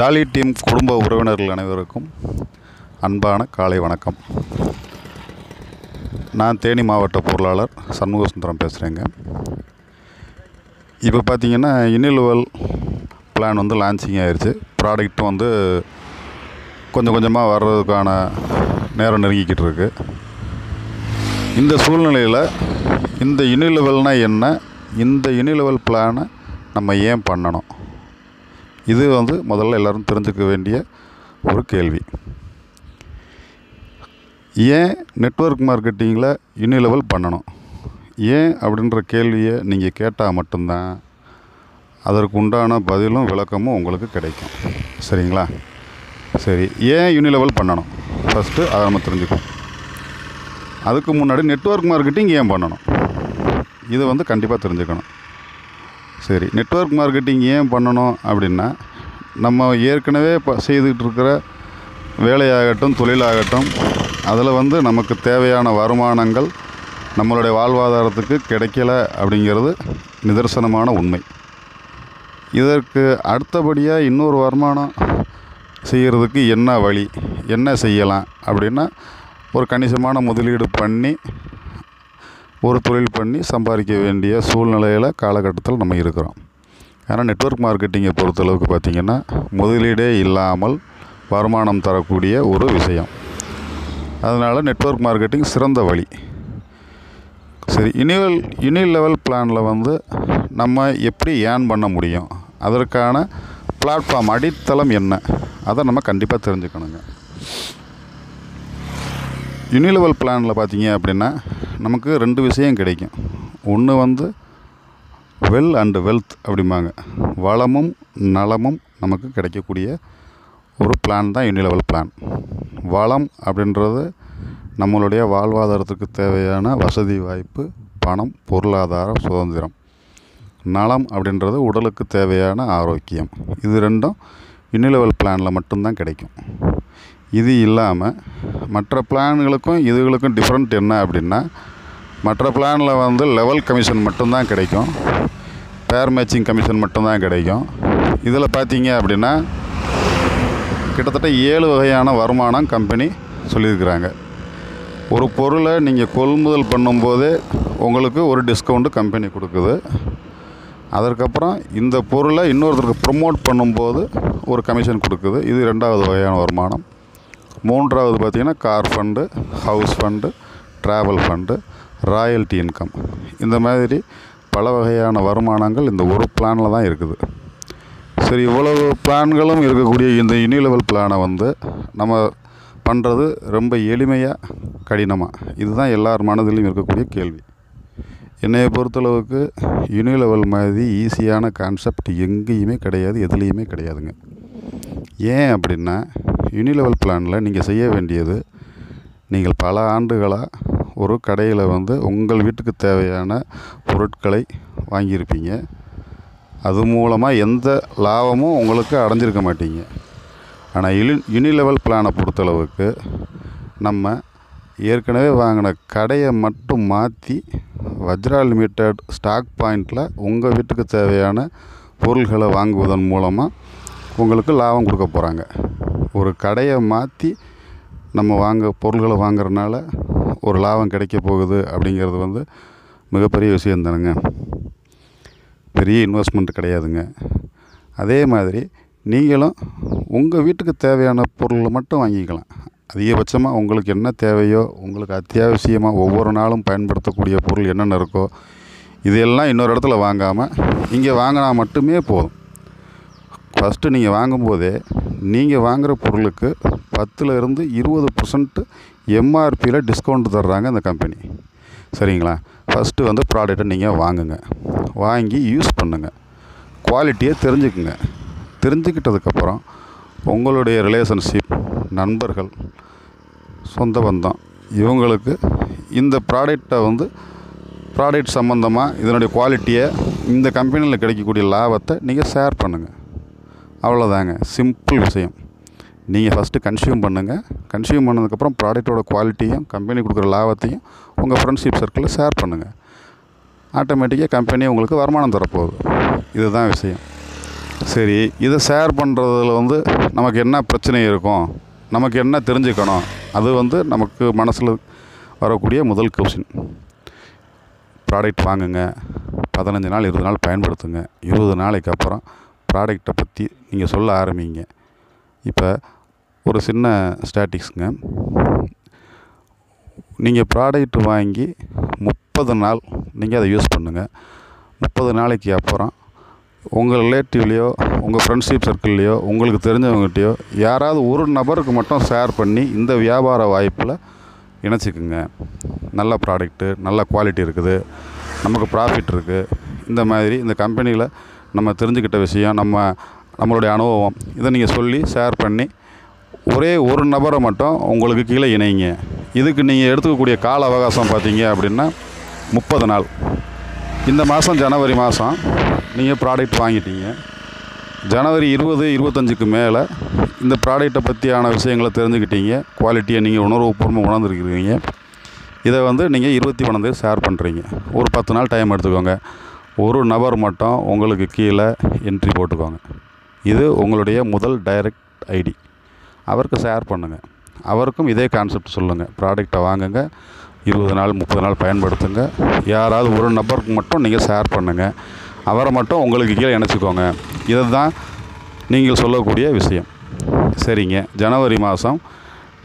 Jolly team குடும்ப உறவினர்கள் அனைவருக்கும் அன்பான காலை வணக்கம். நான் தேனி மாவட்ட பொருளாளர் சண்முக சுந்தரம் பேசுகிறேங்க இப்போ பார்த்தீங்கன்னா இனிலுவல் பிளான் வந்து லான்ச்சிங் ஆயிடுச்சு ப்ராடக்ட் வந்து கொஞ்சம் கொஞ்சமாக வர்றதுக்கான நேரம் நெருங்கிக்கிட்டு இருக்கு. இந்த சூழ்நிலையில் இந்த இனிலெவல்னால் என்ன? இந்த யூனிலெவல் பிளானை நம்ம ஏன் பண்ணணும்? இது வந்து முதல்ல எல்லோரும் தெரிஞ்சுக்க வேண்டிய ஒரு கேள்வி. ஏன் நெட்வொர்க் மார்க்கெட்டிங்கில் யூனிலெவல் பண்ணணும்? ஏன் அப்படின்ற கேள்வியை நீங்கள் கேட்டால் மட்டும்தான் அதற்கு உண்டான பதிலும் விளக்கமும் உங்களுக்கு கிடைக்கும். சரிங்களா? சரி ஏன் யூனிலெவல் பண்ணணும்? ஃபஸ்ட்டு அதை நம்ம தெரிஞ்சுக்கணும் அதுக்கு முன்னாடி நெட்வொர்க் மார்க்கெட்டிங் ஏன் பண்ணணும்? இதை வந்து கண்டிப்பாக தெரிஞ்சுக்கணும். சரி நெட்வொர்க் மார்க்கெட்டிங் ஏன் பண்ணணும் அப்படின்னா நம்ம ஏற்கனவே இப்போ செய்துக்கிட்டு இருக்கிற வேலையாகட்டும் தொழிலாகட்டும் அதில் வந்து நமக்கு தேவையான வருமானங்கள் நம்மளுடைய வாழ்வாதாரத்துக்கு கிடைக்கல அப்படிங்கிறது நிதர்சனமான உண்மை. இதற்கு அடுத்தபடியாக இன்னொரு வருமானம் செய்கிறதுக்கு என்ன வழி என்ன செய்யலாம் அப்படின்னா ஒரு கணிசமான முதலீடு பண்ணி ஒரு தொழில் பண்ணி சம்பாதிக்க வேண்டிய சூழ்நிலையில் காலகட்டத்தில் நம்ம இருக்கிறோம். ஏன்னா நெட்வொர்க் மார்க்கெட்டிங்கை பொறுத்தளவுக்கு பார்த்திங்கன்னா முதலீடே இல்லாமல் வருமானம் தரக்கூடிய ஒரு விஷயம். அதனால் நெட்வொர்க் மார்க்கெட்டிங் சிறந்த வழி. சரி இனிவல் இனி லெவல் பிளானில் வந்து நம்ம எப்படி ஏர்ன் பண்ண முடியும்? அதற்கான பிளாட்ஃபார்ம் அடித்தளம் என்ன? அதை நம்ம கண்டிப்பாக தெரிஞ்சுக்கணுங்க. யூனிலெவல் பிளானில் பார்த்தீங்க அப்படின்னா நமக்கு ரெண்டு விஷயம் கிடைக்கும். ஒன்று வந்து வெல் அண்டு வெல்த் அப்படிம்பாங்க. வளமும் நலமும் நமக்கு கிடைக்கக்கூடிய ஒரு பிளான் தான் யூனிலெவல் பிளான் வளம் அப்படின்றது நம்மளுடைய வாழ்வாதாரத்துக்கு தேவையான வசதி வாய்ப்பு பணம் பொருளாதார சுதந்திரம். நலம் அப்படின்றது உடலுக்கு தேவையான ஆரோக்கியம். இது ரெண்டும் யூனிலெவல் பிளானில் மட்டும்தான் கிடைக்கும். இது இல்லாமல் மற்ற பிளான்களுக்கும் இதுகளுக்கும் டிஃப்ரெண்ட் என்ன அப்படின்னா மற்ற பிளானில் வந்து லெவல் கமிஷன் மட்டும்தான் கிடைக்கும். பேர் மேட்சிங் கமிஷன் மட்டும்தான் கிடைக்கும். இதில் பார்த்தீங்க அப்படின்னா கிட்டத்தட்ட ஏழு வகையான வருமானம் கம்பெனி சொல்லியிருக்கிறாங்க. ஒரு பொருளை நீங்கள் கொள்முதல் பண்ணும்போதே உங்களுக்கு ஒரு டிஸ்கவுண்ட்டு கம்பெனி கொடுக்குது. அதற்கப்புறம் இந்த பொருளை இன்னொருத்தருக்கு ப்ரொமோட் பண்ணும்போது ஒரு கமிஷன் கொடுக்குது. இது ரெண்டாவது வகையான வருமானம். மூன்றாவது பார்த்திங்கன்னா car fund house fund travel fund royalty income இந்த மாதிரி பல வகையான வருமானங்கள் இந்த ஒரு பிளானில் தான் இருக்குது. சரி இவ்வளவு பிளான்களும் இருக்கக்கூடிய இந்த யூனிலெவல் பிளானை வந்து நம்ம பண்ணுறது ரொம்ப எளிமையாக கடினமாக இதுதான் எல்லார் மனதிலையும் இருக்கக்கூடிய கேள்வி. என்னையை பொறுத்தளவுக்கு யூனிலெவல் மாதிரி ஈஸியான கான்செப்ட் எங்கேயுமே கிடையாது எதுலேயுமே கிடையாதுங்க. ஏன் அப்படின்னா யூனிலெவல் பிளானில் நீங்கள் செய்ய வேண்டியது நீங்கள் பல ஆண்டுகளாக ஒரு கடையில் வந்து உங்கள் வீட்டுக்கு தேவையான பொருட்களை வாங்கியிருப்பீங்க. அது மூலமாக எந்த லாபமும் உங்களுக்கு அடைஞ்சிருக்க மாட்டீங்க. ஆனால் யூனி யூனிலெவல் பிளானை பொறுத்தளவுக்கு நம்ம ஏற்கனவே வாங்கின கடையை மட்டும் மாற்றி வஜ்ரா லிமிடெட் ஸ்டாக் பாயிண்டில் உங்கள் வீட்டுக்கு தேவையான பொருள்களை வாங்குவதன் மூலமாக உங்களுக்கு லாபம் கொடுக்க போகிறாங்க ஒரு கடையை மாற்றி நம்ம வாங்க பொருள்களை வாங்குறதுனால ஒரு லாபம் கிடைக்க போகுது அப்படிங்கிறது வந்து மிகப்பெரிய விஷயம் தானுங்க. பெரிய இன்வெஸ்ட்மெண்ட் கிடையாதுங்க. அதே மாதிரி நீங்களும் உங்கள் வீட்டுக்கு தேவையான பொருளை மட்டும் வாங்கிக்கலாம். அதிகபட்சமாக உங்களுக்கு என்ன தேவையோ உங்களுக்கு அத்தியாவசியமாக ஒவ்வொரு நாளும் பயன்படுத்தக்கூடிய பொருள் என்னென்ன இருக்கோ இதெல்லாம் இன்னொரு இடத்துல வாங்காமல் இங்கே வாங்கினா மட்டுமே போதும். ஃபஸ்ட்டு நீங்கள் வாங்கும்போதே நீங்கள் வாங்குகிற பொருளுக்கு பத்தில் இருந்து இருபது பர்சன்ட்டு எம்ஆர்பியில் டிஸ்கவுண்ட் தர்றாங்க இந்த கம்பெனி சரிங்களா? ஃபஸ்ட்டு வந்து ப்ராடக்ட்டை நீங்கள் வாங்குங்க. வாங்கி யூஸ் பண்ணுங்கள் குவாலிட்டியை தெரிஞ்சுக்குங்க. தெரிஞ்சுக்கிட்டதுக்கப்புறம் உங்களுடைய ரிலேஷன்ஷிப் நண்பர்கள் சொந்த பந்தம் இவங்களுக்கு இந்த ப்ராடக்டை வந்து ப்ராடக்ட் சம்மந்தமாக இதனுடைய குவாலிட்டியை இந்த கம்பெனியில் கிடைக்கக்கூடிய லாபத்தை நீங்கள் ஷேர் பண்ணுங்கள் அவ்வளோதாங்க சிம்பிள் விஷயம். நீங்கள் ஃபஸ்ட்டு கன்சியூம் பண்ணுங்கள் கன்சியூம் பண்ணதுக்கப்புறம் ப்ராடக்ட்டோட குவாலிட்டியும் கம்பெனி கொடுக்குற லாபத்தையும் உங்கள் ஃப்ரெண்ட்ஷிப் சர்க்கிளில் ஷேர் பண்ணுங்கள் ஆட்டோமேட்டிக்காக கம்பெனி உங்களுக்கு வருமானம் தரப்போகுது. இதுதான் விஷயம். சரி இதை ஷேர் பண்ணுறதுல வந்து நமக்கு என்ன பிரச்சனை இருக்கும்? நமக்கு என்ன தெரிஞ்சுக்கணும்? அது வந்து நமக்கு மனசில் வரக்கூடிய முதல் கொஷின் ப்ராடக்ட் வாங்குங்க. பதினஞ்சு நாள் இருபது நாள் பயன்படுத்துங்க. இருபது நாளைக்கு அப்புறம் ப்ராடக்டை பற்றி நீங்கள் சொல்ல ஆரம்பிங்க. இப்போ ஒரு சின்ன ஸ்டாட்டிக்ஸுங்க நீங்கள் ப்ராடக்ட் வாங்கி முப்பது நாள் நீங்கள் அதை யூஸ் பண்ணுங்கள் முப்பது நாளைக்கு அப்புறம் உங்கள் ரிலேட்டிவ்லேயோ உங்கள் ஃப்ரெண்ட்ஷிப் சர்க்கிள்லேயோ உங்களுக்கு தெரிஞ்சவங்ககிட்டயோ யாராவது ஒரு நபருக்கு மட்டும் ஷேர் பண்ணி இந்த வியாபார வாய்ப்பில் இணைச்சிக்குங்க. நல்ல ப்ராடக்ட்டு நல்ல குவாலிட்டி இருக்குது. நமக்கு ப்ராஃபிட் இருக்குது இந்த மாதிரி இந்த கம்பெனியில் நம்ம தெரிஞ்சுக்கிட்ட விஷயம் நம்ம நம்மளுடைய அனுபவம். இதை நீங்கள் சொல்லி ஷேர் பண்ணி ஒரே ஒரு நபரை மட்டும் உங்களுக்கு கீழே இணைங்க. இதுக்கு நீங்கள் எடுத்துக்கக்கூடிய கால அவகாசம் பார்த்தீங்க அப்படின்னா முப்பது நாள். இந்த மாதம் ஜனவரி மாதம் நீங்கள் ப்ராடக்ட் வாங்கிட்டீங்க. ஜனவரி இருபது இருபத்தஞ்சுக்கு மேலே இந்த ப்ராடக்ட்டை பற்றியான விஷயங்களை தெரிஞ்சுக்கிட்டீங்க. குவாலிட்டியை நீங்கள் உணர்வுபூர்வமாக உணர்ந்துருக்கிறீங்க. இதை வந்து நீங்கள் இருபத்தி ஒன்றாந்தேதி ஷேர் பண்ணுறீங்க ஒரு பத்து நாள் டைம் எடுத்துக்கோங்க. ஒரு நபர் மட்டும் உங்களுக்கு கீழே என்ட்ரி போட்டுக்கோங்க. இது உங்களுடைய முதல் டைரக்ட் ஐடி அவருக்கு ஷேர் பண்ணுங்கள் அவருக்கும் இதே கான்செப்ட் சொல்லுங்கள் ப்ராடக்டை வாங்குங்க. இருபது நாள் முப்பது நாள் பயன்படுத்துங்க. யாராவது ஒரு நபருக்கு மட்டும் நீங்கள் ஷேர் பண்ணுங்கள் அவரை மட்டும் உங்களுக்கு கீழே இணைச்சிக்கோங்க. இதுதான் நீங்கள் சொல்லக்கூடிய விஷயம். சரிங்க. ஜனவரி மாதம்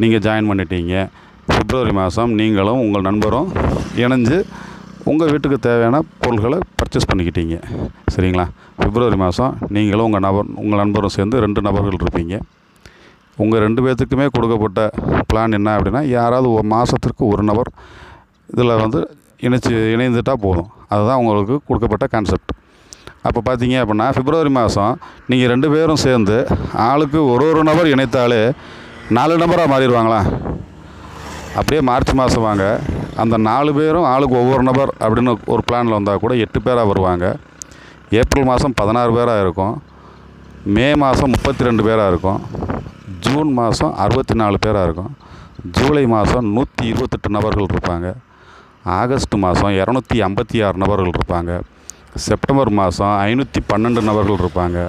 நீங்கள் ஜாயின் பண்ணிட்டீங்க. பிப்ரவரி மாதம் நீங்களும் உங்கள் நண்பரும் இணைஞ்சு உங்கள் வீட்டுக்கு தேவையான பொருள்களை பர்ச்சேஸ் பண்ணிக்கிட்டீங்க. சரிங்களா? பிப்ரவரி மாதம் நீங்களும் உங்கள் நபர் உங்கள் நண்பரும் சேர்ந்து ரெண்டு நபர்கள் இருப்பீங்க. உங்கள் ரெண்டு பேர்த்துக்குமே கொடுக்கப்பட்ட பிளான் என்ன அப்படின்னா யாராவது ஒரு மாதத்திற்கு ஒரு நபர் இதில் வந்து இணைச்சி இணைந்துட்டால் போதும். அதுதான் உங்களுக்கு கொடுக்கப்பட்ட கான்செப்ட் அப்போ பார்த்தீங்க அப்படின்னா பிப்ரவரி மாதம் நீங்கள் ரெண்டு பேரும் சேர்ந்து ஆளுக்கு ஒரு ஒரு நபர் இணைத்தாலே நாலு நபராக மாறிடுவாங்களா? அப்படியே மார்ச் மாதம் வாங்க. அந்த நாலு பேரும் ஆளுக்கு ஒவ்வொரு நபர் அப்படின்னு ஒரு பிளானில் வந்தால் கூட எட்டு பேராக வருவாங்க. ஏப்ரல் மாதம் பதினாறு பேராக இருக்கும். மே மாதம் முப்பத்தி ரெண்டு பேராக இருக்கும். ஜூன் மாதம் அறுபத்தி நாலு பேராக இருக்கும். ஜூலை மாதம் நூற்றி இருபத்தெட்டு நபர்கள் இருப்பாங்க. ஆகஸ்ட் மாதம் இரநூத்தி ஐம்பத்தி ஆறு நபர்கள் இருப்பாங்க. செப்டம்பர் மாதம் ஐநூற்றி பன்னெண்டு நபர்கள் இருப்பாங்க.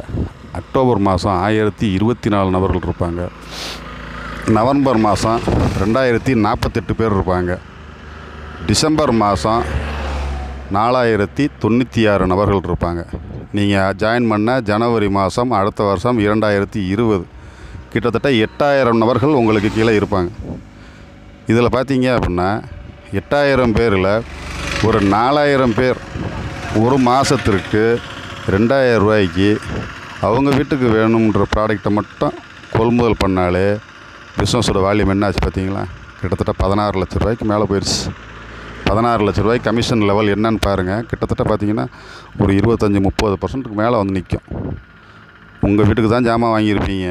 அக்டோபர் மாதம் ஆயிரத்தி இருபத்தி நாலு நபர்கள் இருப்பாங்க. நவம்பர் மாதம் ரெண்டாயிரத்தி நாற்பத்தெட்டு பேர் இருப்பாங்க. டிசம்பர் மாதம் நாலாயிரத்தி தொண்ணூற்றி ஆறு நபர்கள் இருப்பாங்க. நீங்கள் ஜாயின் பண்ண ஜனவரி மாதம் அடுத்த வருஷம் இரண்டாயிரத்தி இருபது. கிட்டத்தட்ட எட்டாயிரம் நபர்கள் உங்களுக்கு கீழே இருப்பாங்க. இதில் பார்த்தீங்க அப்படின்னா எட்டாயிரம் பேரில் ஒரு நாலாயிரம் பேர் ஒரு மாதத்திற்கு ரெண்டாயிரம் ரூபாய்க்கு அவங்க வீட்டுக்கு வேணுன்ற ப்ராடக்டை மட்டும் கொள்முதல் பண்ணாலே பிஸ்னஸோட வால்யூம் என்னாச்சு பார்த்தீங்களா? கிட்டத்தட்ட பதினாறு லட்ச ரூபாய்க்கு மேலே போயிடுச்சு பதினாறு லட்ச ரூபாய் கமிஷன் லெவல் என்னன்னு பாருங்கள் கிட்டத்தட்ட பார்த்தீங்கன்னா ஒரு இருபத்தஞ்சி முப்பது பர்சன்ட்டுக்கு மேலே வந்து நிற்கும் உங்கள் வீட்டுக்கு தான் ஜாமான் வாங்கியிருப்பீங்க.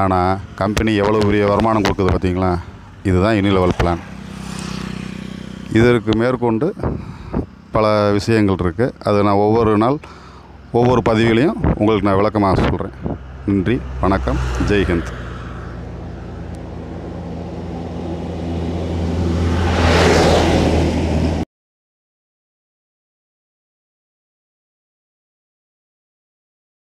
ஆனால் கம்பெனி எவ்வளோ பெரிய வருமானம் கொடுக்குது பார்த்தீங்களா? இதுதான் இனி லெவல் பிளான். இதற்கு மேற்கொண்டு பல விஷயங்கள் இருக்குது அது நான் ஒவ்வொரு நாள் ஒவ்வொரு பதிவுகளையும் உங்களுக்கு நான் விளக்கமாக சொல்கிறேன் நன்றி வணக்கம் ஜெய்ஹிந்த்.